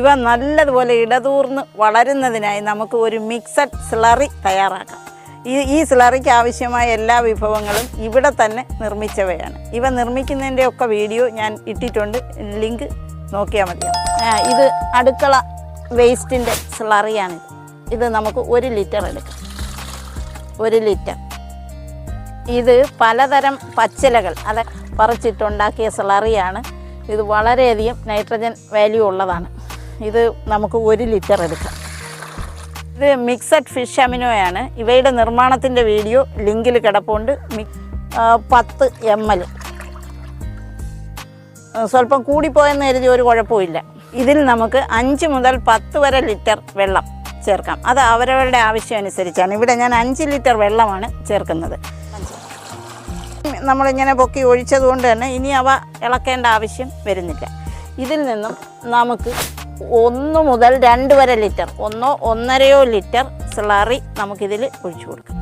ഇവ നല്ലതുപോലെ ഇടതൂർന്ന് വളരുന്നതിനായി നമുക്ക് ഒരു മിക്സഡ് സ്ലറി തയ്യാറാക്കാം. ഈ ഈ സ്ലറിക്ക് ആവശ്യമായ എല്ലാ വിഭവങ്ങളും ഇവിടെ തന്നെ നിർമ്മിച്ചവയാണ്. ഇവ നിർമ്മിക്കുന്നതിന്റെ ഒക്കെ വീഡിയോ ഞാൻ ഇട്ടിട്ടുണ്ട്. ലിങ്ക് നോക്കിയാൽ മതി. ഇത് അടുക്കള വേസ്റ്റിന്റെ സ്ലറിയാണ്. ഇത് നമുക്ക് ഒരു ലിറ്റർ എടുക്കാം. ഒരു ലിറ്റർ. ഇത് പലതരം പച്ചിലകൾ അത് പറിച്ചിട്ടുണ്ടാക്കിയ സ്ലറിയാണ്. ഇത് വളരെയധികം നൈട്രജൻ വാല്യൂ ഉള്ളതാണ്. ഇത് നമുക്ക് ഒരു ലിറ്റർ എടുക്കാം. ഇത് മിക്സഡ് ഫിഷ് അമിനോയാണ്. ഇവയുടെ നിർമ്മാണത്തിന്റെ വീഡിയോ ലിങ്കിൽ കിടപ്പുണ്ട്. മി പത്ത് എം എൽ. സ്വല്പം കൂടിപ്പോയെന്ന് കരുതി ഒരു കുഴപ്പമില്ല ഇതിൽ നമുക്ക് അഞ്ച് മുതൽ പത്ത് വരെ ലിറ്റർ വെള്ളം ചേർക്കാം. അത് അവരവരുടെ ആവശ്യം അനുസരിച്ചാണ്. ഇവിടെ ഞാൻ അഞ്ച് ലിറ്റർ വെള്ളമാണ് ചേർക്കുന്നത്. നമ്മളിങ്ങനെ പൊക്കി ഒഴിച്ചതുകൊണ്ട് തന്നെ ഇനി അവ ഇളക്കേണ്ട ആവശ്യം വരുന്നില്ല. ഇതിൽ നിന്നും നമുക്ക് ഒന്ന് മുതൽ രണ്ട് വരെ ലിറ്റർ. ഒന്നോ ഒന്നരയോ ലിറ്റർ സ്ലറി നമുക്കിതിൽ ഒഴിച്ചു കൊടുക്കാം.